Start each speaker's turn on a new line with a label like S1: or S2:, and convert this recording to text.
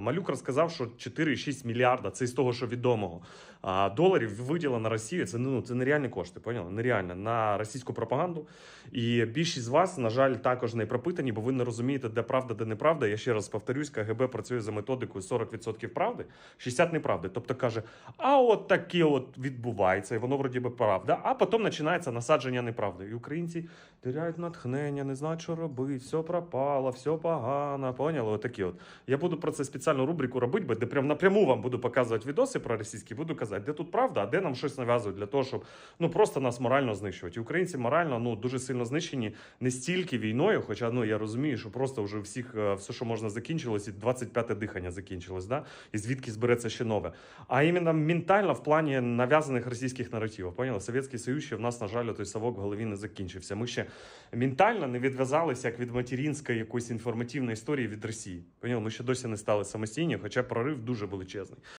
S1: Малюк розказав, що 4,6 мільярда, це з того, що відомого доларів виділено Росію. Це ну це нереальні кошти. Поняли? Нереально на російську пропаганду. І більшість з вас, на жаль, також не пропитані, бо ви не розумієте, де правда, де неправда. Я ще раз повторюсь, КГБ працює за методикою 40% правди, 60% неправди. Тобто каже, а от таке от відбувається, і воно вроді би правда. А потім починається насадження неправди. І українці теряють натхнення, не знають, що робити, все пропало, все погано. Поняли? Отакі от. Я буду про це спеціальну рубрику робити, бо де прям напряму вам буду показувати відоси про російські, буду казати, де тут правда, а де нам щось нав'язують для того, щоб ну просто нас морально знищувати. І українці морально ну дуже сильно знищені не стільки війною, хоча ну я розумію, що просто вже всіх е, все, що можна, закінчилось, і 25-те дихання закінчилось, да? і звідки збереться ще нове. А іменно ментально в плані нав'язаних російських наративів. Поняли? Совєтський Союз ще в нас, на жаль, той совок в голові не закінчився. Ми ще ментально не відв'язалися як від материнської якоїсь інформативної історії від Росії. Поняли? Ми ще досі не стали самостійні, хоча прорив дуже величезний.